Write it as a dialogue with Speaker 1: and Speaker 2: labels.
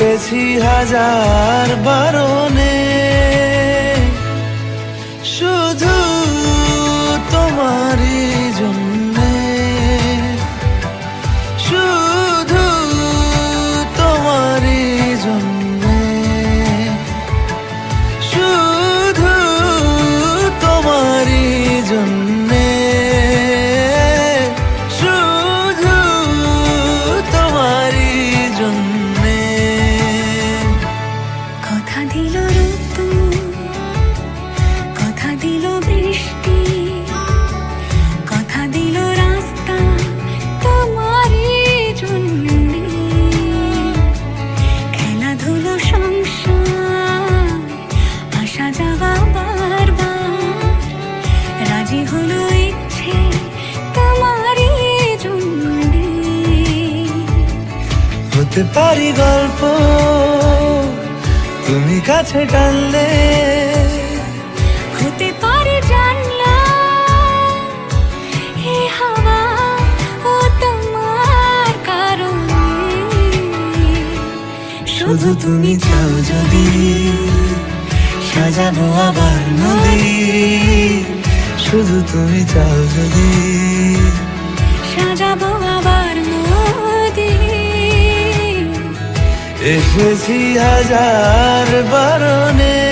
Speaker 1: এসেছি হাজার বারণে হতে পারি গল্প তুমি কাছে টানলে।
Speaker 2: হতে পারে জানলা হে হাওয়া ও তোমার কারণে।
Speaker 1: শুধু তুমি চাও যদি সাজাবো আবার নদী। শুধু তুমি চাও যদি।
Speaker 2: সাজাবো আবার নদী।
Speaker 1: এসেছি হাজার বারণে।